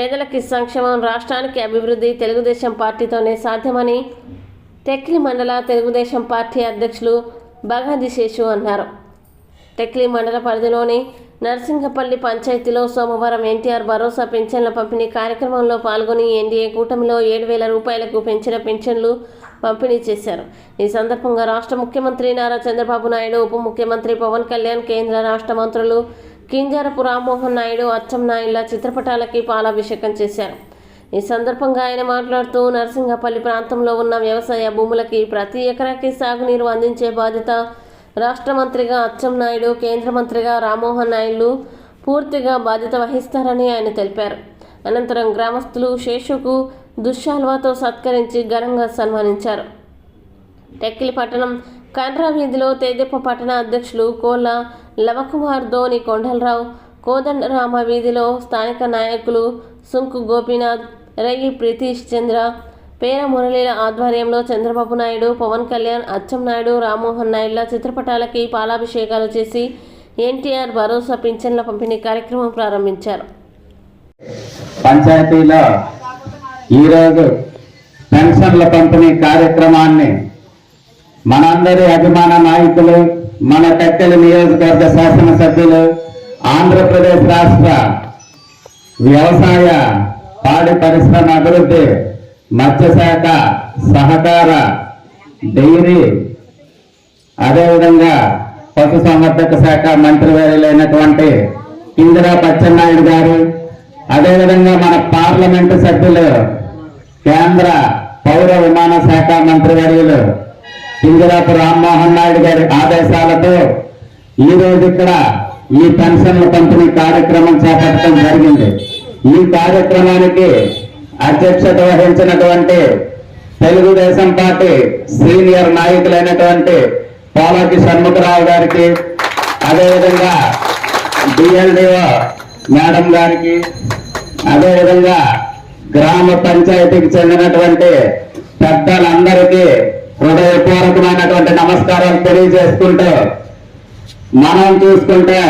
పేదలకి సంక్షేమం రాష్ట్రానికి అభివృద్ధి తెలుగుదేశం పార్టీతోనే సాధ్యమని టెక్లి మండల తెలుగుదేశం పార్టీ అధ్యక్షులు బగాది శేషు అన్నారు. టెక్లి మండల పరిధిలోని నర్సింగపల్లి పంచాయతీలో సోమవారం ఎన్టీఆర్ భరోసా పెన్షన్ల పంపిణీ కార్యక్రమంలో పాల్గొని ఎన్డీఏ కూటమిలో ఏడు వేల రూపాయలకు పెంచిన పెన్షన్లు పంపిణీ చేశారు. ఈ సందర్భంగా రాష్ట్ర ముఖ్యమంత్రి నారా చంద్రబాబు నాయుడు ఉప ముఖ్యమంత్రి పవన్ కళ్యాణ్ కేంద్ర రాష్ట్ర మంత్రులు కింజారపు రామ్మోహన్ నాయుడు అచ్చం చిత్రపటాలకి పాలాభిషేకం చేశారు. ఈ సందర్భంగా ఆయన మాట్లాడుతూ నరసింగపల్లి ప్రాంతంలో ఉన్న వ్యవసాయ భూములకి ప్రతి ఎకరాకి సాగునీరు అందించే బాధ్యత రాష్ట్ర మంత్రిగా అచ్చం నాయుడు కేంద్ర మంత్రిగా రామ్మోహన్ నాయుడు పూర్తిగా బాధ్యత వహిస్తారని ఆయన తెలిపారు. అనంతరం గ్రామస్తులు శేషుకు దుశ్శాల్వాతో సత్కరించి ఘనంగా సన్మానించారు. టెక్కిలి పట్టణం కండ్రా వీధిలో తేదెప్ప పట్టణ అధ్యక్షులు కోల లవకుమార్ ధోని కొండలరావు కోదండరామ వీధిలో స్థానిక నాయకులు సుంకు గోపీనాథ్ రయ్యి ప్రీతీష్ చంద్ర పేర మురళీల ఆధ్వర్యంలో చంద్రబాబు నాయుడు పవన్ కళ్యాణ్ అచ్చం నాయుడు రామ్మోహన్ నాయుడుల చిత్రపటాలకి పాలాభిషేకాలు చేసి ఎన్టీఆర్ భరోసా పింఛన్ల పంపిణీ కార్యక్రమం ప్రారంభించారు. పంచాయతీలో ఈరోజు పెన్షన్ల పంపిణీ కార్యక్రమాన్ని మనందరి అభిమాన నాయకులు మన కట్టెల నియోజకవర్గ శాసనసభ్యులు ఆంధ్రప్రదేశ్ రాష్ట్ర వ్యవసాయ పాడి పరిశ్రమ అభివృద్ధి మత్స్యశాఖ సహకార డైరీ అదేవిధంగా పశు సంవర్ధక శాఖ మంత్రివర్యులైనటువంటి ఇందిరా పచ్చెన్నాయుడు గారు అదేవిధంగా మన పార్లమెంటు సభ్యులు కేంద్ర పౌర విమాన శాఖ మంత్రివర్యులు సింగరాపు రామ్మోహన్ నాయుడు గారి ఆదేశాలతో ఈ రోజు ఇక్కడ ఈ పెన్షన్ల పంపిణీ కార్యక్రమం చేపట్టడం జరిగింది. ఈ కార్యక్రమానికి అధ్యక్షత వహించినటువంటి తెలుగుదేశం పార్టీ సీనియర్ నాయకులైనటువంటి పోలాకి షణ్ముఖరావు గారికి అదేవిధంగా డిఎల్డిఓ మేడం గారికి అదేవిధంగా గ్రామ పంచాయతీకి చెందినటువంటి పెద్దలందరికీ హృదయపూర్వకమైనటువంటి నమస్కారాలు తెలియజేసుకుంటూ మనం చూసుకుంటే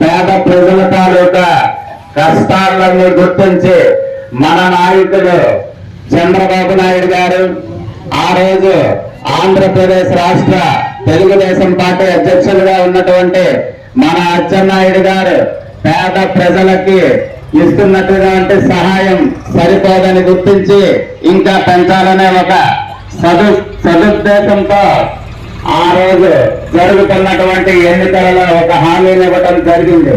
పేద ప్రజల తాలూకా కష్టాలన్నీ గుర్తించి మన నాయకులు చంద్రబాబు నాయుడు గారు ఆ రోజు ఆంధ్రప్రదేశ్ రాష్ట్ర తెలుగుదేశం పార్టీ అధ్యక్షులుగా ఉన్నటువంటి మన అచ్చెన్నాయుడు గారు పేద ప్రజలకి ఇస్తున్నటువంటి సహాయం సరిపోదని గుర్తించి ఇంకా పెంచాలనే ఒక సదు సదుద్దేశంతో ఆ రోజు జరుగుతున్నటువంటి ఎన్నికలలో ఒక హామీని ఇవ్వటం జరిగింది.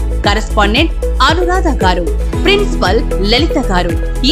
కరెస్పాండెంట్ అనురాధ గారు ప్రిన్సిపల్ లలిత గారు. ఈ